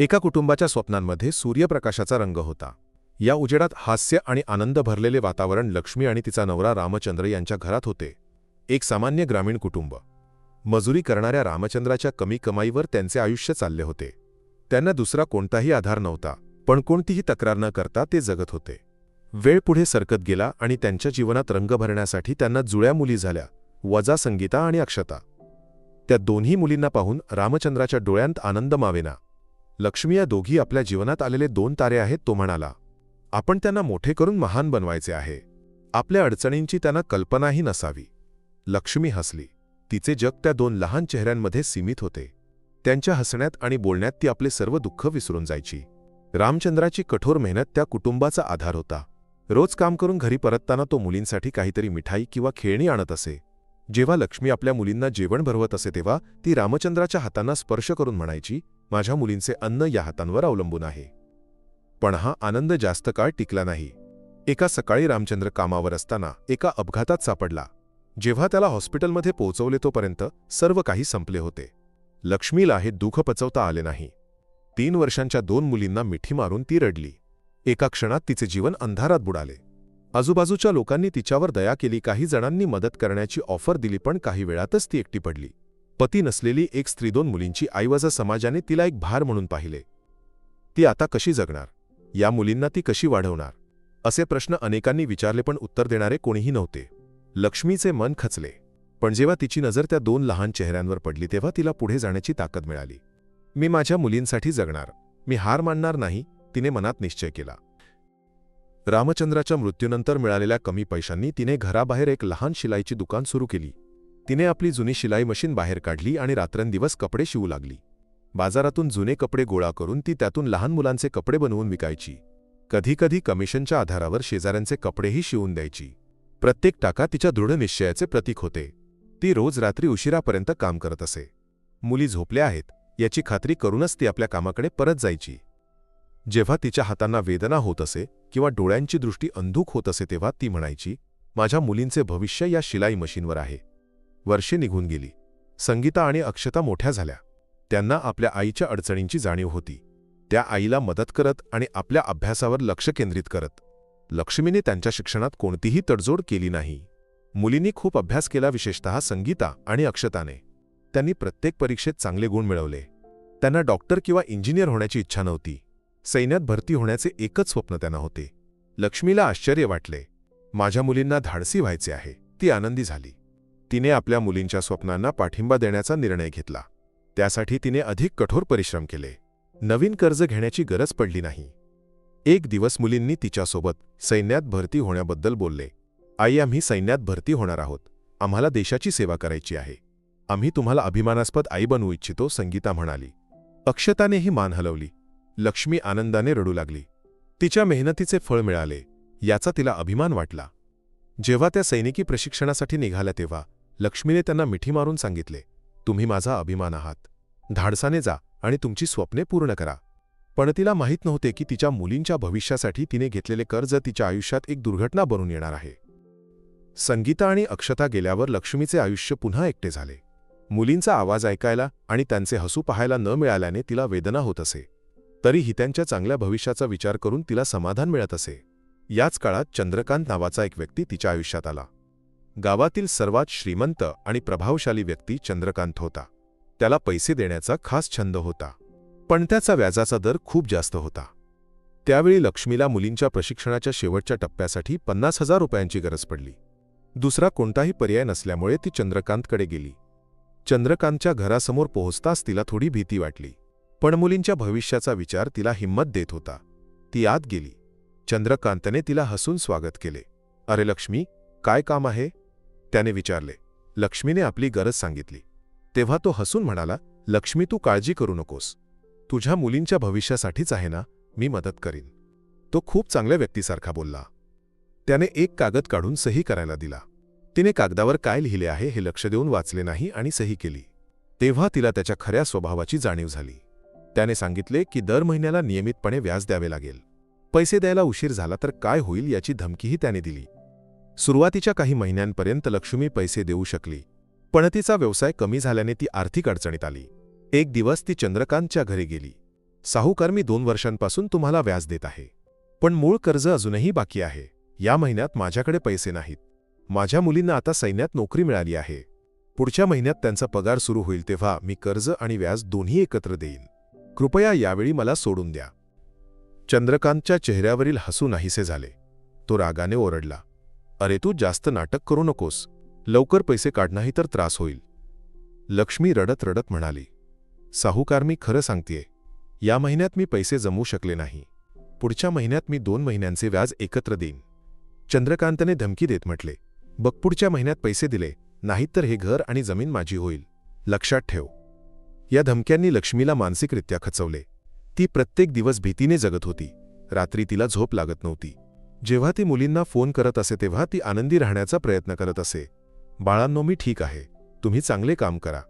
एका कुटुंबाच्या स्वप्नांमध्ये सूर्यप्रकाशाचा रंग होता. या उजेडात हास्य आणि आनंद भरलेले वातावरण लक्ष्मी आणि तिचा नवरा रामचंद्र यांच्या घरात होते. एक सामान्य ग्रामीण कुटुंब. मजुरी करणाऱ्या रामचंद्राच्या कमी कमाईवर त्यांचे आयुष्य चालले होते. त्यांना दुसरा कोणताही आधार नव्हता पण कोणतीही तक्रार न करता ते जगत होते. वेळ पुढे सरकत गेला आणि त्यांच्या जीवनात रंग भरण्यासाठी त्यांना जुळ्या मुली झाल्या वजा संगीता आणि अक्षता. त्या दोन्ही मुलींना पाहून रामचंद्राच्या डोळ्यांत आनंद मावेना. लक्ष्मी या दोघी आपल्या जीवनात आलेले दोन तारे आहेत तो म्हणाला आपण त्यांना मोठे करून महान बनवायचे आहे. आपल्या अडचणींची त्यांना कल्पनाही नसावी. लक्ष्मी हसली. तिचे जग त्या दोन लहान चेहऱ्यांमध्ये सीमित होते. त्यांच्या हसण्यात आणि बोलण्यात ती आपले सर्व दुःख विसरून जायची. रामचंद्राची कठोर मेहनत त्या कुटुंबाचा आधार होता. रोज काम करून घरी परतताना तो मुलींसाठी काहीतरी मिठाई किंवा खेळणी आणत असे. जेव्हा लक्ष्मी आपल्या मुलींना जेवण भरवत असे तेव्हा ती रामचंद्राच्या हातांना स्पर्श करून म्हणायची माझ्या मुलींचे अन्न या हातांवर अवलंबून आहे. पण हा आनंद जास्त काळ टिकला नाही. एका सकाळी रामचंद्र कामावर असताना एका अपघातात सापडला. जेव्हा त्याला हॉस्पिटलमध्ये पोहोचवले तोपर्यंत सर्व काही संपले होते. लक्ष्मीला हे दुःख पचवता आले नाही. तीन वर्षांच्या दोन मुलींना मिठी मारून ती रडली. एका क्षणात तिचे जीवन अंधारात बुडाले. आजूबाजूच्या लोकांनी तिच्यावर दया केली काही जणांनी मदत करण्याची ऑफर दिली पण काही वेळातच ती एकटी पडली. पती नसलेली एक स्त्री दोन मुलींची आईवजा समाजाने तिला एक भार म्हणून पाहिले. ती आता कशी जगणार? या मुलींना ती कशी वाढवणार? असे प्रश्न अनेकांनी विचारले पण उत्तर देणारे कोणीही नव्हते. लक्ष्मीचे मन खचले. पण जेव्हा तिची नजर त्या दोन लहान चेहऱ्यांवर पडली तेव्हा तिला पुढे जाण्याची ताकद मिळाली. मी माझ्या मुलींसाठी जगणार. मी हार मानणार नाही तिने मनात निश्चय केला. रामचंद्राच्या मृत्यूनंतर मिळालेल्या कमी पैशांनी तिने घराबाहेर एक लहान शिलाईची दुकान सुरू केली. तिने आपली जुनी शिलाई मशीन बाहेर काढली आणि रात्रंदिवस कपडे शिवू लागली. बाजारातून जुने कपडे गोळा करून ती त्यातून लहान मुलांचे कपडे बनवून विकायची. कधीकधी कमिशनच्या आधारावर शेजाऱ्यांचे कपडेही शिवून द्यायची. प्रत्येक टाका तिच्या दृढ निश्चयाचे प्रतीक होते. ती रोज रात्री उशिरापर्यंत काम करत असे. मुली झोपल्या आहेत याची खात्री करूनच ती आपल्या कामाकडे परत जायची. जेव्हा तिच्या हातांना वेदना होत असे किंवा डोळ्यांची दृष्टी अंधूक होत असे तेव्हा ती म्हणायची माझ्या मुलींचे भविष्य या शिलाई मशीनवर आहे. वर्षे निघून गेली. संगीता आणि अक्षता मोठ्या झाल्या. त्यांना आपल्या आईच्या अडचणींची जाणीव होती. त्या आईला मदत करत आणि आपल्या अभ्यासावर लक्ष केंद्रित करत. लक्ष्मीने त्यांच्या शिक्षणात कोणतीही तडजोड केली नाही. मुलींनी खूप अभ्यास केला विशेषतः संगीता आणि अक्षताने. त्यांनी प्रत्येक परीक्षेत चांगले गुण मिळवले. त्यांना डॉक्टर किंवा इंजिनियर होण्याची इच्छा नव्हती. सैन्यात भरती होण्याचे एकच स्वप्न त्यांना होते. लक्ष्मीला आश्चर्य वाटले. माझ्या मुलींना धाडसी व्हायचे आहे. ती आनंदी झाली. तिने आपल्या मुलींच्या स्वप्नांना पाठिंबा देण्याचा निर्णय घेतला. त्यासाठी तिने अधिक कठोर परिश्रम केले. नवीन कर्ज घेण्याची गरज पडली नाही. एक दिवस मुलींनी तिच्यासोबत सैन्यात भरती होण्याबद्दल बोलले. आई आम्ही सैन्यात भरती होणार आहोत. आम्हाला देशाची सेवा करायची आहे. आम्ही तुम्हाला अभिमानास्पद आई बनवू इच्छितो संगीता म्हणाली. अक्षतानेही मान हलवली. लक्ष्मी आनंदाने रडू लागली. तिच्या मेहनतीचे फळ मिळाले याचा तिला अभिमान वाटला. जेव्हा त्या सैनिकी प्रशिक्षणासाठी निघाल्या तेव्हा लक्ष्मीने त्यांना मिठी मारून सांगितले तुम्ही माझा अभिमान आहात. धाडसाने जा आणि तुमची स्वप्ने पूर्ण करा. पण तिला माहीत नव्हते की तिच्या मुलींच्या भविष्यासाठी तिने घेतलेले कर्ज तिच्या आयुष्यात एक दुर्घटना बनून येणार आहे. संगीता आणि अक्षता गेल्यावर लक्ष्मीचे आयुष्य पुन्हा एकटे झाले. मुलींचा आवाज ऐकायला आणि त्यांचे हसू पाहायला न मिळाल्याने तिला वेदना होत असे. तरीही त्यांच्या चांगल्या भविष्याचा विचार करून तिला समाधान मिळत असे. याच काळात चंद्रकांत नावाचा एक व्यक्ती तिच्या आयुष्यात आला. गावातील सर्वात श्रीमंत आणि प्रभावशाली व्यक्ती चंद्रकांत होता. त्याला पैसे देण्याचा खास छंद होता. पण त्याचा व्याजाचा दर खूप जास्त होता. त्यावेळी लक्ष्मीला मुलींच्या प्रशिक्षणाच्या शेवटच्या टप्प्यासाठी पन्नास हजार रुपयांची गरज पडली. दुसरा कोणताही पर्याय नसल्यामुळे ती चंद्रकांतकडे गेली. चंद्रकांतच्या घरासमोर पोहोचताच तिला थोडी भीती वाटली. पण मुलींच्या भविष्याचा विचार तिला हिंमत देत होता. ती आत गेली. चंद्रकांतने तिला हसून स्वागत केले. अरे लक्ष्मी काय काम आहे? त्याने विचारले लक्ष्मीने आपली गरज सांगितली. तेव्हा तो हसून म्हणाला लक्ष्मी तू काळजी करू नकोस. तुझ्या मुलींच्या भविष्यासाठीच आहे ना मी मदत करीन. तो खूप चांगल्या व्यक्तीसारखा बोलला. त्याने एक कागद काढून सही करायला दिला. तिने कागदावर काय लिहिले आहे हे लक्ष देऊन वाचले नाही आणि सही केली. तेव्हा तिला त्याच्या खऱ्या स्वभावाची जाणीव झाली. त्याने सांगितले की दर महिन्याला नियमितपणे व्याज द्यावे लागेल. पैसे द्यायला उशीर झाला तर काय होईल याची धमकीही त्याने दिली. सुरुवातीच्या काही महिन्यांपर्यंत लक्ष्मी पैसे देऊ शकली. पण तिचा व्यवसाय कमी झाल्याने ती आर्थिक अडचणीत आली. एक दिवस ती चंद्रकांतच्या घरी गेली. साहूकार मी दोन वर्षांपासून तुम्हाला व्याज देत आहे. पण मूळ कर्ज अजूनही बाकी आहे. या महिन्यात माझ्याकडे पैसे नाहीत. माझ्या मुलींना आता सैन्यात नोकरी मिळाली आहे. पुढच्या महिन्यात त्यांचा पगार सुरू होईल तेव्हा मी कर्ज आणि व्याज दोन्ही एकत्र देईन. कृपया यावेळी मला सोडून द्या. चंद्रकांतच्या चेहऱ्यावरील हसू नाहीसे झाले. तो रागाने ओरडला. अरे तू जास्त नाटक करू नकोस. लवकर पैसे काढणाही तर त्रास होईल. लक्ष्मी रडत रडत म्हणाली. साहूकार मी खरं सांगतेय. या महिन्यात मी पैसे जमवू शकले नाही. पुढच्या महिन्यात मी दोन महिन्यांचे व्याज एकत्र देईन. चंद्रकांतने धमकी देत म्हटले. बघ पुढच्या महिन्यात पैसे दिले नाहीत तर हे घर आणि जमीन माझी होईल. लक्षात ठेव. या धमक्यांनी लक्ष्मीला मानसिकरित्या खचवले. ती प्रत्येक दिवस भीतीने जगत होती. रात्री तिला झोप लागत नव्हती. जेव्हा ती मुलींना फोन करत असे तेव्हा ती आनंदी राहण्याचा प्रयत्न करत असे. बाळांनो मी ठीक आहे. तुम्ही चांगले काम करा.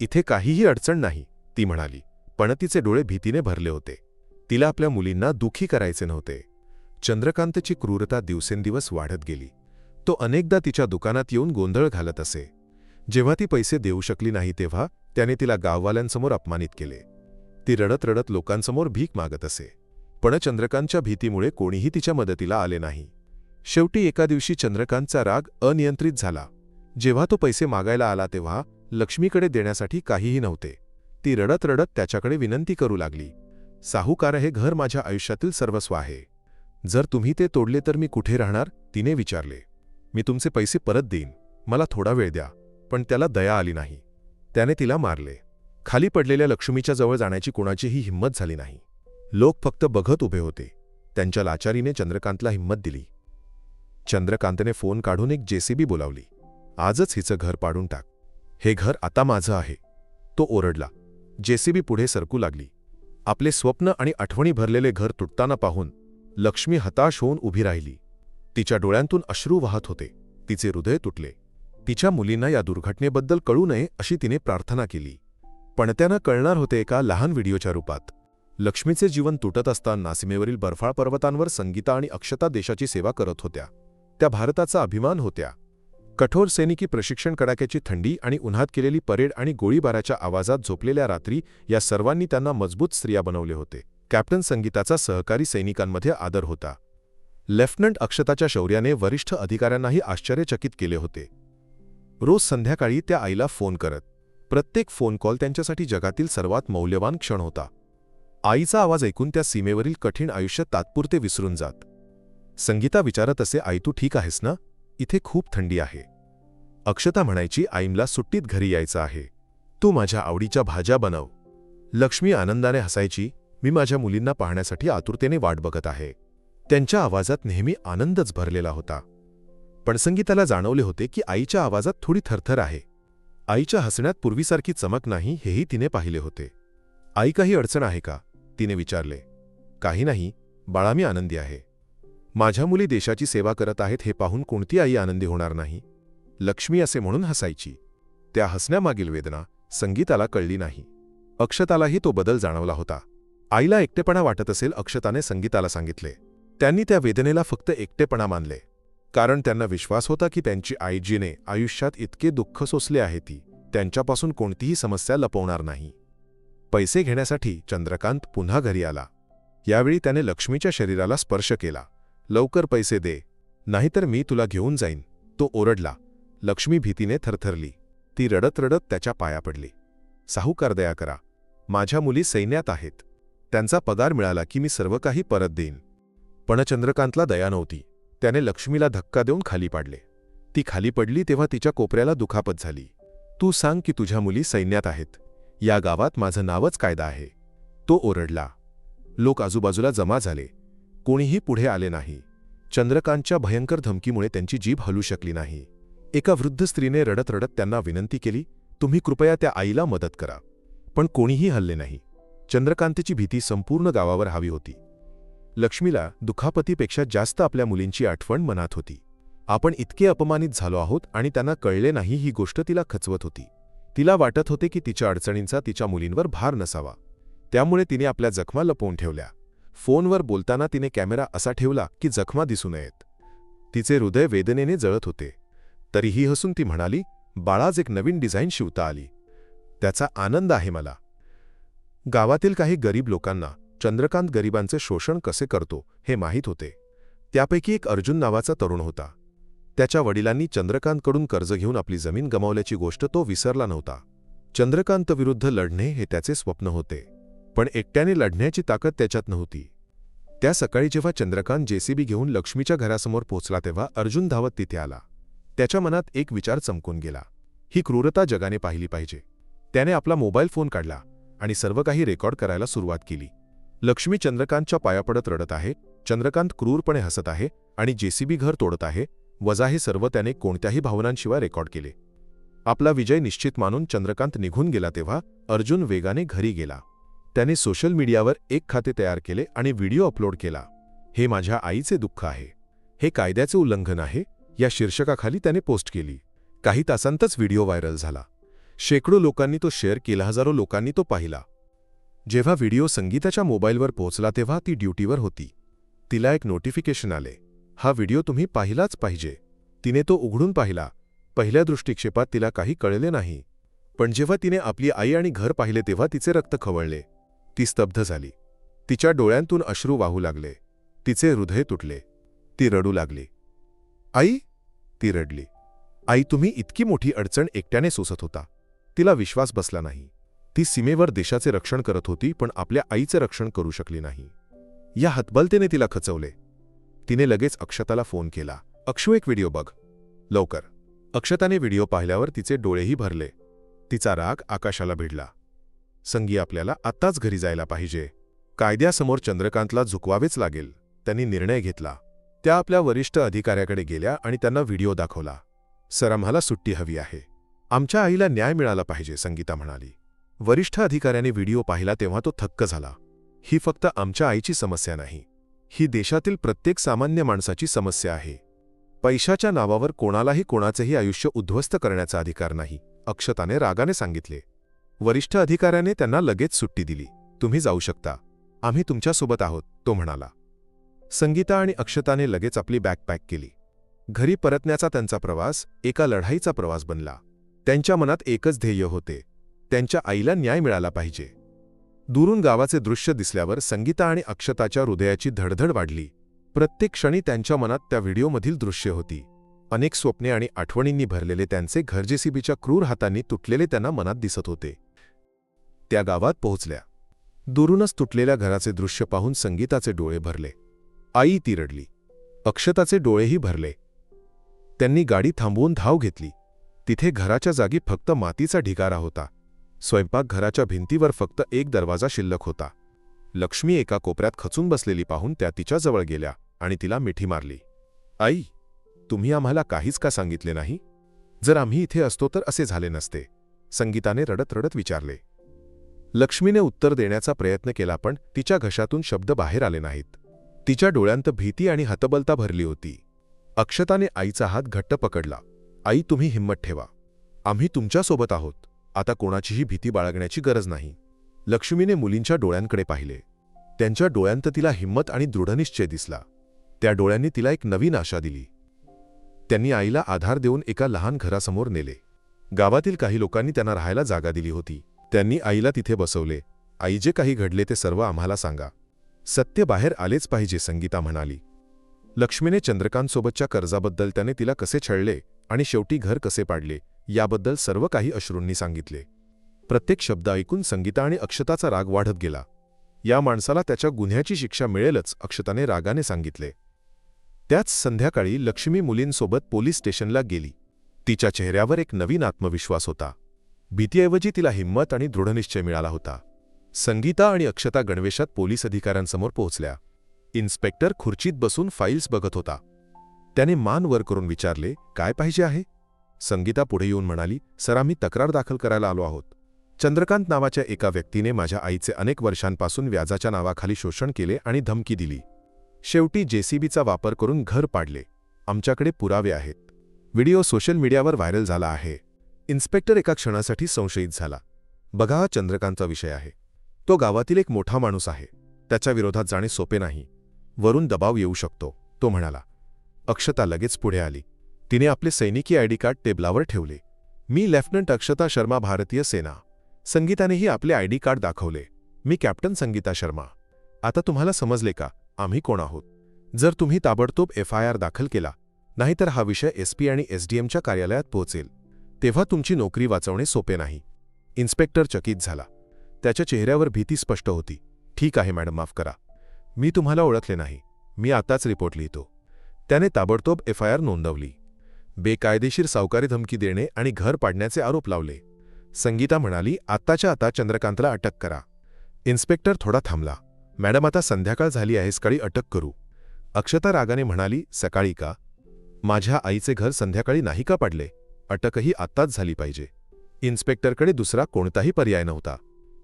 इथे काहीही अडचण नाही ती म्हणाली. पण तिचे डोळे भीतीने भरले होते. तिला आपल्या मुलींना दुखी करायचे नव्हते. चंद्रकांतची क्रूरता दिवसेंदिवस वाढत गेली. तो अनेकदा तिच्या दुकानात येऊन गोंधळ घालत असे. जेव्हा ती पैसे देऊ शकली नाही तेव्हा त्याने तिला गाववाल्यांसमोर अपमानित केले. ती रडत रडत लोकांसमोर भीक मागत असे. पण चंद्रकांतच्या भीतीमुळे कोणीही तिच्या मदतीला आले नाही. शेवटी एका दिवशी चंद्रकांतचा राग अनियंत्रित झाला. जेव्हा तो पैसे मागायला आला तेव्हा लक्ष्मीकडे देण्यासाठी काहीही नव्हते. ती रडत रडत त्याच्याकडे विनंती करू लागली. साहूकार हे घर माझ्या आयुष्यातील सर्वस्व आहे. जर तुम्ही ते तोडले तर मी कुठे राहणार? तिने विचारले. मी तुमचे पैसे परत देईन. मला थोडा वेळ द्या. पण त्याला दया आली नाही. त्याने तिला मारले. खाली पडलेल्या लक्ष्मीच्या जवळ जाण्याची कोणाचीही हिंमत झाली नाही. लोक फक्त बघत उभे होते. त्यांच्या लाचारीने चंद्रकांतला हिंमत दिली. चंद्रकांतने फोन काढून एक जेसीबी बोलावली. आजच हिचं घर पाडून टाक. हे घर आता माझं आहे. तो ओरडला. जेसीबी पुढे सरकू लागली. आपले स्वप्न आणि आठवणी भरलेले घर तुटताना पाहून लक्ष्मी हताश होऊन उभी राहिली. तिच्या डोळ्यांतून अश्रू वाहत होते. तिचे हृदय तुटले. तिच्या मुलींना या दुर्घटनेबद्दल कळू नये अशी तिने प्रार्थना केली. पण त्यांना कळणार होते एका लहान व्हिडिओच्या रूपात. लक्ष्मीचे जीवन तुटत असताना सीमेवरील बर्फाळ पर्वतांवर संगीता आणि अक्षता देशाची सेवा करत होत्या. त्या भारताचा अभिमान होत्या. कठोर सैनिकी प्रशिक्षण कडाक्याची थंडी आणि उन्हात केलेली परेड आणि गोळीबाराच्या आवाजात झोपलेल्या रात्री या सर्वांनी त्यांना मजबूत स्त्रिया बनवले होते. कॅप्टन संगीताचा सहकारी सैनिकांमध्ये आदर होता. लेफ्टनंट अक्षताच्या शौर्याने वरिष्ठ अधिकाऱ्यांनाही आश्चर्यचकित केले होते. रोज संध्याकाळी त्या आईला फोन करत. प्रत्येक फोन कॉल त्यांच्यासाठी जगातील सर्वात मौल्यवान क्षण होता. आईचा आवाज ऐकून त्या सीमेवरील कठीण आयुष्य तात्पुरते विसरून जात. संगीता विचारत असे आई तू ठीक आहेस ना? इथे खूप थंडी आहे. अक्षता म्हणायची आईमला सुट्टीत घरी यायचं आहे. तू माझ्या आवडीच्या भाज्या बनव. लक्ष्मी आनंदाने हसायची मी माझ्या मुलींना पाहण्यासाठी आतुरतेने वाट बघत आहे. त्यांच्या आवाजात नेहमी आनंदच भरलेला होता. पण संगीताला जाणवले होते की आईच्या आवाजात थोडी थरथर आहे. आईच्या हसण्यात पूर्वीसारखी चमक नाही हेही तिने पाहिले होते. आई काही अडचण आहे का? तिने विचारले काही नाही बाळा मी आनंदी आहे. माझ्या मुली देशाची सेवा करत आहेत हे पाहून कोणती आई आनंदी होणार नाही? लक्ष्मी असे म्हणून हसायची. त्या हसण्यामागील वेदना संगीताला कळली नाही. अक्षतालाही तो बदल जाणवला होता. आईला एकटेपणा वाटत असेल अक्षताने संगीताला सांगितले. त्यांनी त्या वेदनेला फक्त एकटेपणा मानले. कारण त्यांना विश्वास होता की त्यांची आईजीने आयुष्यात इतके दुःख सोसले आहे ती त्यांच्यापासून कोणतीही समस्या लपवणार नाही. पैसे घेण्यासाठी चंद्रकांत पुन्हा घरी आला. यावेळी त्याने लक्ष्मीच्या शरीराला स्पर्श केला. लवकर पैसे दे. नाहीतर मी तुला घेऊन जाईन. तो ओरडला. लक्ष्मी भीतीने थरथरली. ती रडत रडत त्याच्या पाया पडली. साहूकार दया करा. माझ्या मुली सैन्यात आहेत. त्यांचा पगार मिळाला की मी सर्व काही परत देईन. पण चंद्रकांतला दया नव्हती. त्याने लक्ष्मीला धक्का देऊन खाली पाडले. ती खाली पडली तेव्हा तिच्या कोपऱ्याला दुखापत झाली. तू सांग की तुझ्या मुली सैन्यात आहेत. या गावात माझं नावच कायदा आहे. तो ओरडला. लोक आजूबाजूला जमा झाले. कोणीही पुढे आले नाही. चंद्रकांतच्या भयंकर धमकीमुळे त्यांची जीभ हलू शकली नाही. एका वृद्ध स्त्रीने रडत रडत त्यांना विनंती केली तुम्ही कृपया त्या आईला मदत करा. पण कोणीही हल्ले नाही. चंद्रकांतची भीती संपूर्ण गावावर हवी होती. लक्ष्मीला दुखापतीपेक्षा जास्त आपल्या मुलींची आठवण मनात होती. आपण इतके अपमानित झालो आहोत आणि त्यांना कळले नाही ही गोष्ट तिला खचवत होती. तिला वाटत होते की तिच्या अडचणींचा तिच्या मुलींवर भार नसावा. त्यामुळे तिने आपल्या जखमा लपवून ठेवल्या. फोनवर बोलताना तिने कॅमेरा असा ठेवला की जखमा दिसू नयेत. तिचे हृदय वेदनेने जळत होते. तरीही हसून ती म्हणाली बाळाज एक नवीन डिझाईन शिवता आली. त्याचा आनंद आहे मला. गावातील काही गरीब लोकांना चंद्रकांत गरिबांचे शोषण कसे करतो हे माहीत होते. त्यापैकी एक अर्जुन नावाचा तरुण होता. त्याच्या वडिलांनी चंद्रकांतकडून कर्ज घेऊन आपली जमीन गमावल्याची गोष्ट तो विसरला नव्हता. चंद्रकांत विरुद्ध लढणे हे त्याचे स्वप्न होते. पण एकट्याने लढण्याची ताकद त्याच्यात नव्हती. त्या सकाळी जेव्हा चंद्रकांत जेसीबी घेऊन लक्ष्मीच्या घरासमोर पोहोचला तेव्हा अर्जुन धावत तिथे आला. त्याच्या मनात एक विचार चमकून गेला. ही क्रूरता जगाने पाहिली पाहिजे. त्याने आपला मोबाईल फोन काढला आणि सर्व काही रेकॉर्ड करायला सुरुवात केली. लक्ष्मी चंद्रकांतच्या पाया पडत रडत आहे चंद्रकांत क्रूरपणे हसत आहे आणि जेसीबी घर तोडत आहे वजा हे सर्व त्याने कोणत्याही भावनांशिवाय रेकॉर्ड केले. आपला विजय निश्चित मानून चंद्रकांत निघून गेला तेव्हा अर्जुन वेगाने घरी गेला. त्याने सोशल मीडियावर एक खाते तयार केले आणि व्हिडिओ अपलोड केला. हे माझ्या आईचे दुःख आहे. हे कायद्याचे उल्लंघन आहे. या शीर्षकाखाली त्याने पोस्ट केली. काही तासांतच व्हिडिओ व्हायरल झाला. शेकडो लोकांनी तो शेअर केला हजारो लोकांनी तो पाहिला. जेव्हा व्हिडिओ संगीताच्या मोबाईलवर पोहोचला तेव्हा ती ड्युटीवर होती. तिला एक नोटिफिकेशन आले. हा व्हिडिओ तुम्ही पाहिलाच पाहिजे. तिने तो उघडून पाहिला. पहिल्या दृष्टिक्षेपात तिला काही कळले नाही. पण जेव्हा तिने आपली आई आणि घर पाहिले तेव्हा तिचे रक्त खवळले. ती स्तब्ध झाली. तिच्या डोळ्यांतून अश्रू वाहू लागले. तिचे हृदय तुटले. ती रडू लागली. आई ती रडली. आई तुम्ही इतकी मोठी अडचण एकट्याने सोसत होता. तिला विश्वास बसला नाही. ती सीमेवर देशाचे रक्षण करत होती पण आपल्या आईचे रक्षण करू शकली नाही. या हतबलतेने तिला खचवले. तिने लगेच अक्षताला फोन केला. अक्षू एक व्हिडिओ बघ. लवकर. अक्षताने व्हिडिओ पाहिल्यावर तिचे डोळेही भरले. तिचा राग आकाशाला भिडला. संगी आपल्याला आत्ताच घरी जायला पाहिजे. कायद्यासमोर चंद्रकांतला झुकवावेच लागेल. त्यांनी निर्णय घेतला. त्या आपल्या वरिष्ठ अधिकाऱ्याकडे गेल्या आणि त्यांना व्हिडिओ दाखवला. सर आम्हाला सुट्टी हवी आहे. आमच्या आईला न्याय मिळाला पाहिजे संगीता म्हणाली. वरिष्ठ अधिकाऱ्याने व्हिडिओ पाहिला तेव्हा तो थक्क झाला. ही फक्त आमच्या आईची समस्या नाही. ही देशातील प्रत्येक सामान्य माणसाची समस्या आहे. पैशाच्या नावावर कोणालाही कोणाचेही आयुष्य उद्ध्वस्त करण्याचा अधिकार नाही अक्षताने रागाने सांगितले. वरिष्ठ अधिकाऱ्याने त्यांना लगेच सुट्टी दिली. तुम्ही जाऊ शकता. आम्ही तुमच्यासोबत आहोत तो म्हणाला. संगीता आणि अक्षताने लगेच आपली बॅग पॅक केली. घरी परतण्याचा त्यांचा प्रवास एका लढाईचा प्रवास बनला. त्यांच्या मनात एकच ध्येय होते. त्यांच्या आईला न्याय मिळाला पाहिजे. दुरून गावाचे दृश्य दिसल्यावर संगीता आणि अक्षताच्या हृदयाची धडधड वाढली. प्रत्येक क्षणी त्यांच्या मनात त्या व्हिडिओमधील दृश्य होती. अनेक स्वप्ने आणि आठवणींनी भरलेले त्यांचे घर जेसीबीच्या क्रूर हातांनी तुटलेले त्यांना मनात दिसत होते. त्या गावात पोहोचल्या. दुरूनच तुटलेल्या घराचे दृश्य पाहून संगीताचे डोळे भरले. आई ती रडली अक्षताचे डोळेही भरले. त्यांनी गाडी थांबवून धाव घेतली. तिथे घराच्या जागी फक्त मातीचा ढिगारा होता. स्वयंपाकघराच्या भिंतीवर फक्त एक दरवाजा शिल्लक होता. लक्ष्मी एका कोपऱ्यात खचून बसलेली पाहून त्या तिच्याजवळ गेल्या आणि तिला मिठी मारली. आई तुम्ही आम्हाला काहीच का सांगितले नाही? जर आम्ही इथे असतो तर असे झाले नसते संगीताने रडत रडत विचारले. लक्ष्मीने उत्तर देण्याचा प्रयत्न केला पण तिच्या घशातून शब्द बाहेर आले नाहीत. तिच्या डोळ्यांत भीती आणि हतबलता भरली होती. अक्षताने आईचा हात घट्ट पकडला. आई तुम्ही हिंमत ठेवा. आम्ही तुमच्यासोबत आहोत. आता कोणाचीही भीती बाळगण्याची गरज नाही. लक्ष्मीने मुलींच्या डोळ्यांकडे पाहिले. त्यांच्या डोळ्यांत तिला हिंमत आणि दृढनिश्चय दिसला. त्या डोळ्यांनी तिला एक नवीन आशा दिली. त्यांनी आईला आधार देऊन एका लहान घरासमोर नेले. गावातील काही लोकांनी त्यांना राहायला जागा दिली होती. त्यांनी आईला तिथे बसवले. आई जे काही घडले ते सर्व आम्हाला सांगा. सत्य बाहेर आलेच पाहिजे संगीता म्हणाली. लक्ष्मीने चंद्रकांतसोबतच्या कर्जाबद्दल त्याने तिला कसे छळले आणि शेवटी घर कसे पाडले याबद्दल सर्व काही अश्रूंनी सांगितले. प्रत्येक शब्द ऐकून संगीता आणि अक्षताचा राग वाढत गेला. या माणसाला त्याच्या गुन्ह्याची शिक्षा मिळेलच अक्षताने रागाने सांगितले. त्याच संध्याकाळी लक्ष्मी मुलींसोबत पोलीस स्टेशनला गेली. तिच्या चेहऱ्यावर एक नवीन आत्मविश्वास होता. भीतीऐवजी तिला हिंमत आणि दृढनिश्चय मिळाला होता. संगीता आणि अक्षता गणवेशात पोलीस अधिकाऱ्यांसमोर पोहोचल्या. इन्स्पेक्टर खुर्चीत बसून फाईल्स बघत होता. त्याने मान वर करून विचारले काय पाहिजे आहे? संगीता पुढे येऊन म्हणाली सर आम्ही तक्रार दाखल करायला आलो आहोत. चंद्रकांत नावाच्या एका व्यक्तीने माझ्या आईचे अनेक वर्षांपासून व्याजाच्या नावाखाली शोषण केले आणि धमकी दिली. शेवटी जेसीबीचा वापर करून घर पाडले. आमच्याकडे पुरावे आहेत. व्हिडिओ सोशल मीडियावर व्हायरल झाला आहे. इन्स्पेक्टर एका क्षणासाठी संशयित झाला. बघा हा चंद्रकांतचा विषय आहे. तो गावातील एक मोठा माणूस आहे. त्याच्या विरोधात जाणे सोपे नाही. वरून दबाव येऊ शकतो तो म्हणाला. अक्षता लगेच पुढे आली. तिने आपले सैनिकी आयडी कार्ड टेबलावर ठेवले. मी लेफ्टनंट अक्षता शर्मा भारतीय सेना. संगीतानेही आपले आयडी कार्ड दाखवले. मी कॅप्टन संगीता शर्मा. आता तुम्हाला समजले का? आम्ही कोण आहोत? जर तुम्ही ताबडतोब एफ आय आर दाखल केला नाहीतर हा विषय एसपी आणि एसडीएमच्या कार्यालयात पोहोचेल. तेव्हा तुमची नोकरी वाचवणे सोपे नाही. इन्स्पेक्टर चकित झाला. त्याच्या चेहऱ्यावर भीती स्पष्ट होती. ठीक आहे मॅडम माफ करा. मी तुम्हाला ओळखले नाही. मी आताच रिपोर्ट लिहितो. त्याने ताबडतोब एफ आय आर नोंदवली. बेकायदेशीर सावकारी धमकी देणे आणि घर पाडण्याचे आरोप लावले. संगीता म्हणाली आत्ताच्या आता चंद्रकांतला अटक करा. इन्स्पेक्टर थोडा थांबला. मॅडम आता संध्याकाळ झाली आहे सकाळी अटक करू. अक्षता रागाने म्हणाली सकाळी का? माझ्या आईचे घर संध्याकाळी नाही का पाडले? अटकही आत्ताच झाली पाहिजे. इन्स्पेक्टरकडे दुसरा कोणताही पर्याय नव्हता.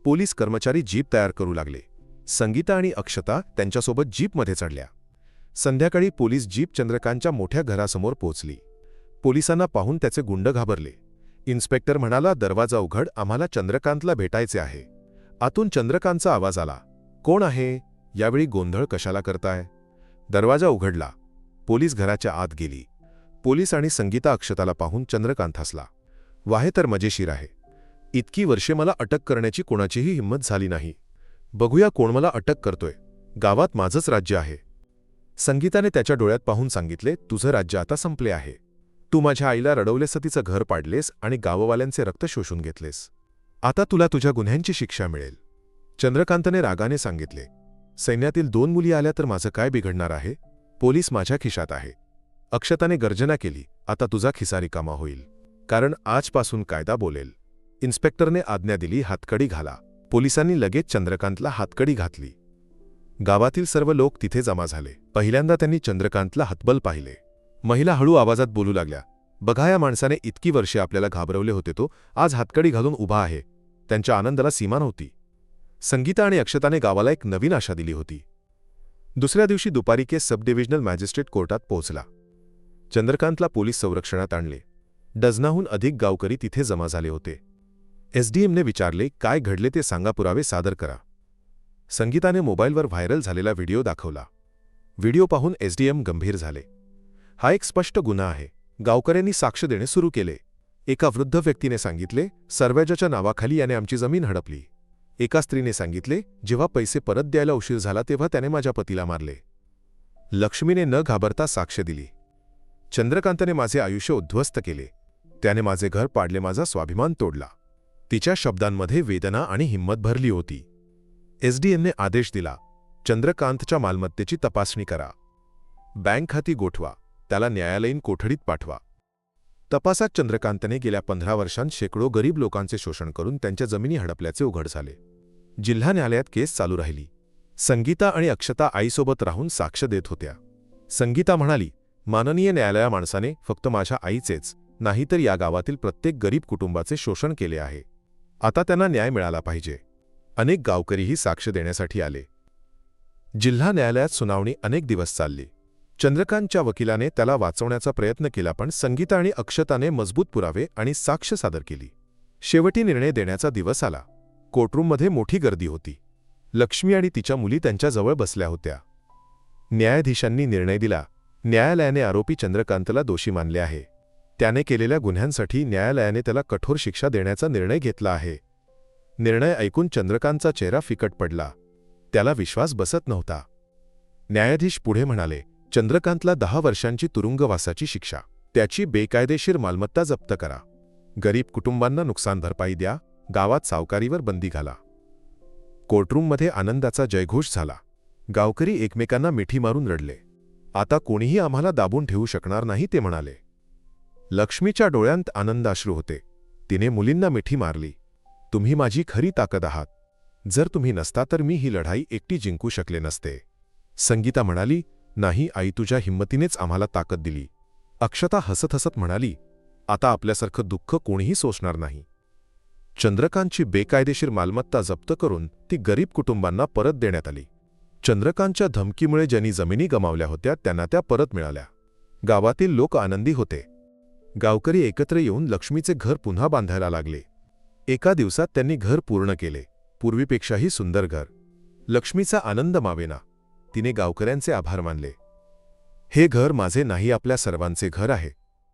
पोलीस कर्मचारी जीप तयार करू लागले. संगीता आणि अक्षता त्यांच्यासोबत जीपमध्ये चढल्या. संध्याकाळी पोलीस जीप चंद्रकांतच्या मोठ्या घरासमोर पोहोचली. पोलिसांना पाहून त्याचे गुंड घाबरले. इन्स्पेक्टर म्हणाला दरवाजा उघड आम्हाला चंद्रकांतला भेटायचे आहे. आतून चंद्रकांतचा आवाज आला कोण आहे? यावेळी गोंधळ कशाला करताय? दरवाजा उघडला. पोलीस घराच्या आत गेली. पोलीस आणि संगीता अक्षताला पाहून चंद्रकांत हसला. वाहे तर मजेशीर आहे. इतकी वर्षे मला अटक करण्याची कोणाचीही हिंमत झाली नाही. बघूया कोण मला अटक करतोय. गावात माझंच राज्य आहे. संगीताने त्याच्या डोळ्यात पाहून सांगितले तुझं राज्य आता संपले आहे. तू माझ्या आईला रडवलेस तिचं घर पाडलेस आणि गाववाल्यांचे रक्त शोषून घेतलेस. आता तुला तुझ्या गुन्ह्यांची शिक्षा मिळेल. चंद्रकांतने रागाने सांगितले सैन्यातील दोन मुली आल्या तर माझं काय बिघडणार आहे? पोलीस माझ्या खिशात आहे. अक्षताने गर्जना केली आता तुझा खिसा रिकामा होईल. कारण आजपासून कायदा बोलेल. इन्स्पेक्टरने आज्ञा दिली हातकडी घाला. पोलिसांनी लगेच चंद्रकांतला हातकडी घातली. गावातील सर्व लोक तिथे जमा झाले. पहिल्यांदा त्यांनी चंद्रकांतला हातबल पाहिले. महिला हळू आवाजात बोलू लागल्या. बघा या माणसाने इतकी वर्षे आपल्याला घाबरवले होते तो. आज हातकडी घालून उभा आहे. त्यांच्या आनंदाला सीमा नव्हती. संगीता आणि अक्षताने गावाला एक नवीन आशा दिली होती. दुसऱ्या दिवशी दुपारी केस सब डिव्हिजनल मॅजिस्ट्रेट कोर्टात पोहोचला. चंद्रकांतला पोलीस संरक्षणात आणले. डझनाहून अधिक गावकरी तिथे जमा झाले होते. एसडीएमने विचारले काय घडले ते सांगा पुरावे सादर करा. संगीताने मोबाईलवर व्हायरल झालेला व्हिडिओ दाखवला. व्हिडिओ पाहून एसडीएम गंभीर झाले. हा एक स्पष्ट गुन्हा आहे. गावकऱ्यांनी साक्ष देणे सुरू केले. एका वृद्ध व्यक्तीने सांगितले सर्वेजाच्या नावाखाली याने आमची जमीन हडपली. एका स्त्रीने सांगितले जेव्हा पैसे परत द्यायला उशीर झाला तेव्हा त्याने माझ्या पतीला मारले. लक्ष्मीने न घाबरता साक्ष दिली. चंद्रकांतने माझे आयुष्य उद्ध्वस्त केले. त्याने माझे घर पाडले माझा स्वाभिमान तोडला. तिच्या शब्दांमध्ये वेदना आणि हिंमत भरली होती. एसडीएमने आदेश दिला चंद्रकांतच्या मालमत्तेची तपासणी करा. बँक खाती गोठवा. त्याला न्यायालयीन कोठडीत पाठवा. तपासात चंद्रकांतने गेल्या पंधरा वर्षांत शेकडो गरीब लोकांचे शोषण करून त्यांच्या जमिनी हडपल्याचे उघड झाले. जिल्हा न्यायालयात केस चालू राहिली. संगीता आणि अक्षता आईसोबत राहून साक्ष देत होत्या. संगीता म्हणाली माननीय न्यायालया माणसाने फक्त माझ्या आईचेच नाहीतर या गावातील प्रत्येक गरीब कुटुंबाचे शोषण केले आहे. आता त्यांना न्याय मिळाला पाहिजे. अनेक गावकरीही साक्ष देण्यासाठी आले. जिल्हा न्यायालयात सुनावणी अनेक दिवस चालली. चंद्रकांतच्या वकिलाने त्याला वाचवण्याचा प्रयत्न केला पण संगीता आणि अक्षताने मजबूत पुरावे आणि साक्ष सादर केली. शेवटी निर्णय देण्याचा दिवस आला. कोर्टरूममध्ये मोठी गर्दी होती. लक्ष्मी आणि तिच्या मुली त्यांच्याजवळ बसल्या होत्या. न्यायाधीशांनी निर्णय दिला. न्यायालयाने आरोपी चंद्रकांतला दोषी मानले आहे. त्याने केलेल्या गुन्ह्यांसाठी न्यायालयाने त्याला कठोर शिक्षा देण्याचा निर्णय घेतला आहे. निर्णय ऐकून चंद्रकांतचा चेहरा फिकट पडला. त्याला विश्वास बसत नव्हता. न्यायाधीश पुढे म्हणाले चंद्रकांतला दहा वर्षांची तुरुंगवासाची शिक्षा. त्याची बेकायदेशीर मालमत्ता जप्त करा. गरीब कुटुंबांना नुकसान भरपाई द्या. गावात सावकारीवर बंदी घाला. कोर्टरूममध्ये आनंदाचा जयघोष झाला. गावकरी एकमेकांना मिठी मारून रडले. आता कोणीही आम्हाला दाबून ठेवू शकणार नाही ते म्हणाले. लक्ष्मीच्या डोळ्यांत आनंदाश्रू होते. तिने मुलींना मिठी मारली. तुम्ही माझी खरी ताकद आहात. जर तुम्ही नसता तर मी ही लढाई एकटी जिंकू शकले नसते. संगीता म्हणाली नाही आई तुझ्या हिंमतीनेच आम्हाला ताकद दिली. अक्षता हसत हसत म्हणाली आता आपल्यासारखं दुःख कोणीही सोसणार नाही. चंद्रकांतची बेकायदेशीर मालमत्ता जप्त करून ती गरीब कुटुंबांना परत देण्यात आली. चंद्रकांतच्या धमकीमुळे ज्यांनी जमिनी गमावल्या होत्या त्यांना त्या परत मिळाल्या. गावातील लोक आनंदी होते. गावकरी एकत्र येऊन लक्ष्मीचे घर पुन्हा बांधायला लागले. एका दिवसात त्यांनी घर पूर्ण केले. पूर्वीपेक्षाही सुंदर घर. लक्ष्मीचा आनंद मावेना. तिने गावकऱ्यांचे आभार मानले. हे घर माझे नाही आपल्या सर्वांचे घर आहे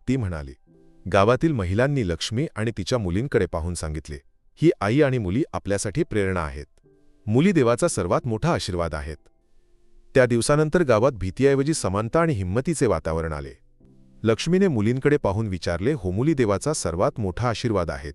ती म्हणाली. गावातील महिलांनी लक्ष्मी आणि तिच्या मुलींकडे पाहून सांगितले. ही आई आणि मुली आपल्यासाठी प्रेरणा आहेत. मुली देवाचा सर्वात मोठा आशीर्वाद आहेत. त्या दिवसानंतर गावात भीतीऐवजी समानता आणि हिंमतीचे वातावरण आले. लक्ष्मीने मुलींकडे पाहून विचारले होमुली देवाचा सर्वात मोठा आशीर्वाद आहेत.